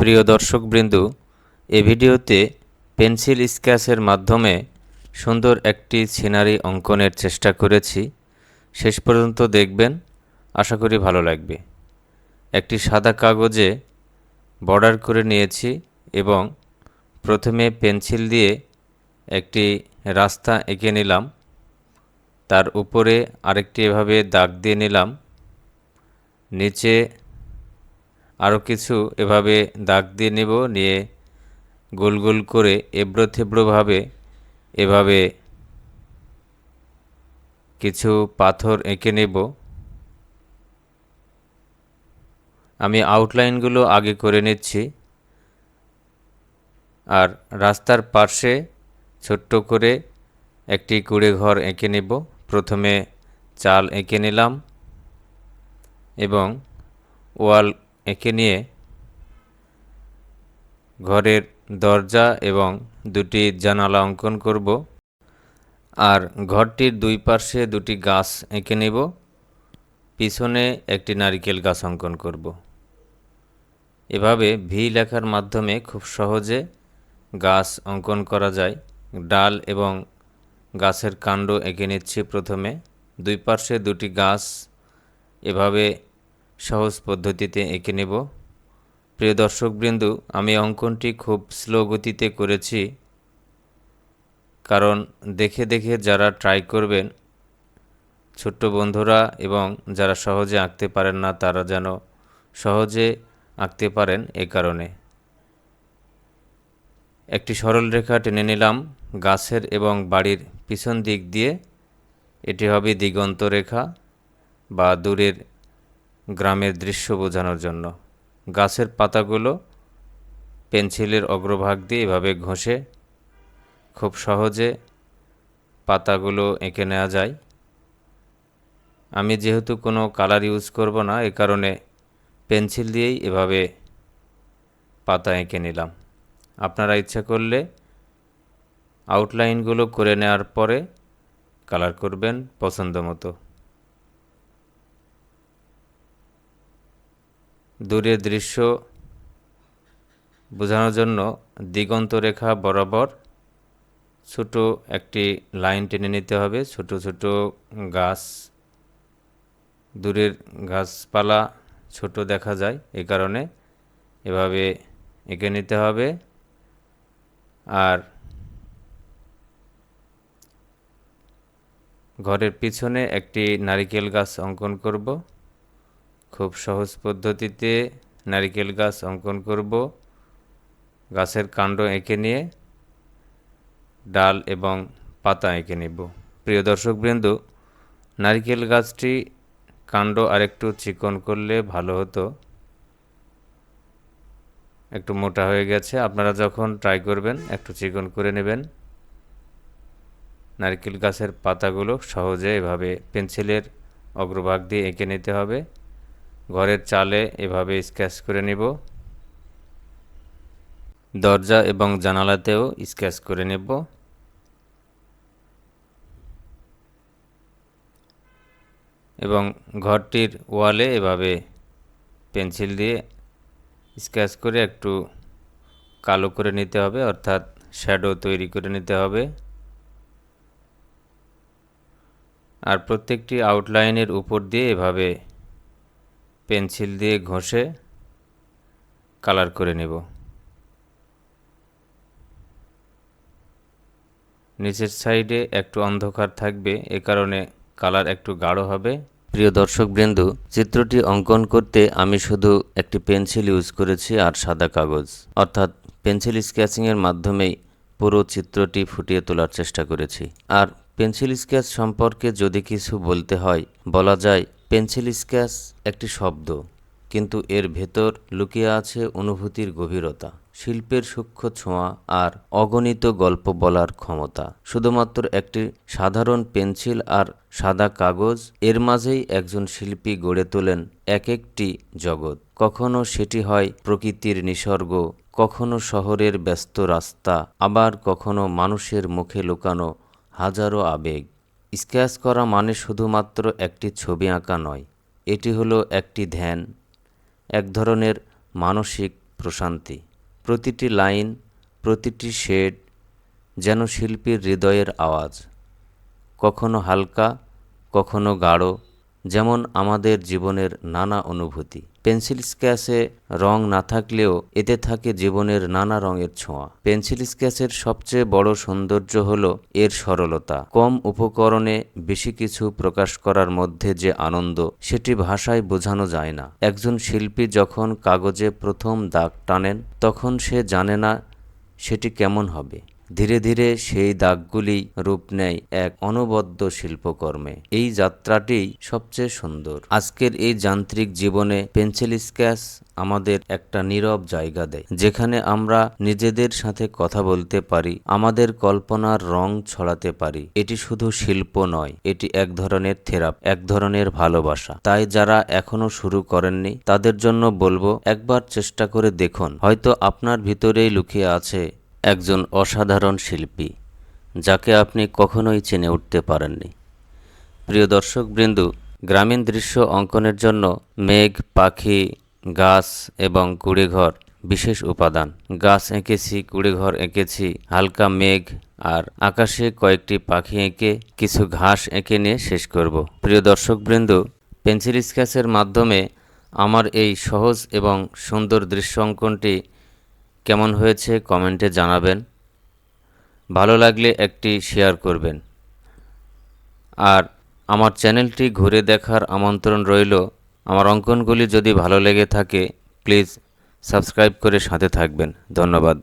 প্রিয় দর্শকবৃন্দ, এ ভিডিওতে পেন্সিল স্কেচের মাধ্যমে সুন্দর একটি সিনারি অঙ্কনের চেষ্টা করেছি। শেষ পর্যন্ত দেখবেন, আশা করি ভালো লাগবে। একটি সাদা কাগজে বর্ডার করে নিয়েছি এবং প্রথমে পেন্সিল দিয়ে একটি রাস্তা এঁকে নিলাম। তার উপরে আরেকটি এভাবে দাগ দিয়ে নিলাম। নিচে আরও কিছু এভাবে দাগ দিয়ে নেব, নিয়ে গোল গোল করে এবড়ো থেবড়োভাবে এভাবে কিছু পাথর এঁকে নেব। আমি আউটলাইনগুলো আগে করে নিচ্ছি। আর রাস্তার পাশে ছোট্ট করে একটি কুড়ে ঘর এঁকে নেব। প্রথমে চাল এঁকে নিলাম এবং ওয়াল এঁকে নিয়ে ঘরের দরজা এবং দুটি জানালা অঙ্কন করব আর ঘরটির দুই পাশে দুটি গাছ এঁকে নেব। পিছনে একটি নারিকেল গাছ অঙ্কন করব। এভাবে ভি লেখার মাধ্যমে খুব সহজে গাছ অঙ্কন করা যায়। ডাল এবং গাছের কাণ্ড এঁকে নিচ্ছি প্রথমে। দুই পাশে দুটি গাছ এভাবে সহজ পদ্ধতিতে এঁকে নেব। প্রিয় দর্শকবৃন্দ, আমি অঙ্কনটি খুব স্লো গতিতে করেছি। কারণ দেখে দেখে যারা ট্রাই করবেন, ছোট্ট বন্ধুরা এবং যারা সহজে আঁকতে পারেন না, তারা যেন সহজে আঁকতে পারেন এ কারণে। একটি সরল রেখা টেনে নিলাম, গাছের এবং বাড়ির পিছন দিক দিয়ে। এটি হবে দিগন্ত রেখা বা দূরের গ্রামের দৃশ্য বোঝানোর জন্য। গাছের পাতাগুলো পেন্সিলের অগ্রভাগ দিয়ে এভাবে ঘষে খুব সহজে পাতাগুলো এঁকে নেওয়া যায়। আমি যেহেতু কোনো কালার ইউজ করব না, এ কারণে পেন্সিল দিয়েই এভাবে পাতা এঁকে নিলাম। আপনারা ইচ্ছা করলে আউটলাইনগুলো করে নেওয়ার পরে কালার করবেন পছন্দ মতো। দূরের দৃশ্য বোঝানোর জন্য দিগন্ত রেখা বরাবর ছোট একটি লাইন টেনে নিতে হবে। ছোট ছোট গাছ, দূরের গাছপালা ছোট দেখা যায় এই কারণে। এভাবে এঁকে নিতে হবে। আর ঘরের পিছনে একটি নারিকেল গাছ অঙ্কন করব। খুব সহজ পদ্ধতিতে নারিকেল গাছ অঙ্কন করব। গাছের কাণ্ড এঁকে নিয়ে, ডাল এবং পাতা এঁকে নেব। প্রিয় দর্শকবৃন্দ, নারিকেল গাছটি কাণ্ড আরেকটু চিকন করলে ভালো হতো। একটু মোটা হয়ে গেছে, আপনারা যখন ট্রাই করবেন, একটু চিকন করে নেবেন। নারকেল গাছের পাতাগুলো সহজে এভাবে পেন্সিলের অগ্রভাগ দিয়ে এঁকে নিতে হবে। ঘরের চালে এভাবে স্কেচ করে নিব। দরজা এবং জানালাতেও স্কেচ করে নেব। এবং ঘরটির ওয়ালে এভাবে পেন্সিল দিয়ে স্কেচ করে একটু কালো করে নিতে হবে, অর্থাৎ শ্যাডো তৈরি করে নিতে হবে। আর প্রত্যেকটি আউটলাইনের উপর দিয়ে এভাবে পেন্সিল দিয়ে ঘষে কালার করে নেব। নিচের সাইডে একটু অন্ধকার থাকবে, এ কারণে কালার একটু গাঢ় হবে। প্রিয় দর্শকবৃন্দ, চিত্রটি অঙ্কন করতে আমি শুধু একটি পেন্সিল ইউজ করেছি আর সাদা কাগজ। অর্থাৎ পেন্সিল স্কেচিংয়ের মাধ্যমেই পুরো চিত্রটি ফুটিয়ে তোলার চেষ্টা করেছি। আর পেন্সিল স্কেচ সম্পর্কে যদি কিছু বলতে হয়, বলা যায় পেন্সিল স্কেচ একটি শব্দ, কিন্তু এর ভেতর লুকিয়ে আছে অনুভূতির গভীরতা, শিল্পের সূক্ষ্ম ছোঁয়া আর অগণিত গল্প বলার ক্ষমতা। শুধুমাত্র একটি সাধারণ পেন্সিল আর সাদা কাগজ, এর মাঝেই একজন শিল্পী গড়ে তোলেন এক একটি জগৎ। কখনো সেটি হয় প্রকৃতির নিসর্গ, কখনো শহরের ব্যস্ত রাস্তা, আবার কখনো মানুষের মুখে লুকানো হাজারো আবেগ। স্কেচ করা মানে শুধুমাত্র একটি ছবি আঁকা নয়, এটি হলো একটি ধ্যান, এক ধরনের মানসিক প্রশান্তি। প্রতিটি লাইন, প্রতিটি শেড যেন শিল্পীর হৃদয়ের আওয়াজ। কখনো হালকা, কখনো গাঢ়, যেমন আমাদের জীবনের নানা অনুভূতি। পেন্সিল স্কেচে রং না থাকলেও এতে থাকে জীবনের নানা রঙের ছোঁয়া। পেন্সিল স্কেচের সবচেয়ে বড় সৌন্দর্য হল এর সরলতা। কম উপকরণে বেশি কিছু প্রকাশ করার মধ্যে যে আনন্দ, সেটি ভাষায় বোঝানো যায় না। একজন শিল্পী যখন কাগজে প্রথম দাগ টানেন, তখন সে জানে না সেটি কেমন হবে। ধীরে ধীরে সেই দাগগুলি রূপ নেয় এক অনবদ্য শিল্পকর্মে। এই যাত্রাটি সবচেয়ে সুন্দর। আজকের এই যান্ত্রিক জীবনে পেন্সিল স্কেচ আমাদের একটা নীরব জায়গা দেয়, যেখানে আমরা নিজেদের সাথে কথা বলতে পারি, আমাদের কল্পনার রং ছড়াতে পারি। এটি শুধু শিল্প নয়, এটি এক ধরনের থেরাপ, এক ধরনের ভালোবাসা। তাই যারা এখনও শুরু করেননি, তাদের জন্য বলব, একবার চেষ্টা করে দেখুন। হয়তো আপনার ভিতরেই লুকিয়ে আছে একজন অসাধারণ শিল্পী, যাকে আপনি কখনোই চিনে উঠতে পারেননি। প্রিয় দর্শকবৃন্দু, গ্রামীণ দৃশ্য অঙ্কনের জন্য মেঘ, পাখি, গাছ এবং কুড়েঘর বিশেষ উপাদান। গাছ এঁকেছি কুড়েঘর এঁকেছি, হালকা মেঘ আর আকাশে কয়েকটি পাখি এঁকে কিছু ঘাস এঁকে নিয়ে শেষ করব। প্রিয় দর্শকবৃন্দু, পেন্সিল স্কেচের মাধ্যমে আমার এই সহজ এবং সুন্দর দৃশ্য অঙ্কনটি কেমন হয়েছে কমেন্টে জানাবেন। ভালো লাগলে একটি শেয়ার করবেন। আর আমার চ্যানেলটি ঘুরে দেখার আমন্ত্রণ রইল। আমার অঙ্কনগুলি যদি ভালো লেগে থাকে, প্লিজ সাবস্ক্রাইব করে সাথে থাকবেন। ধন্যবাদ।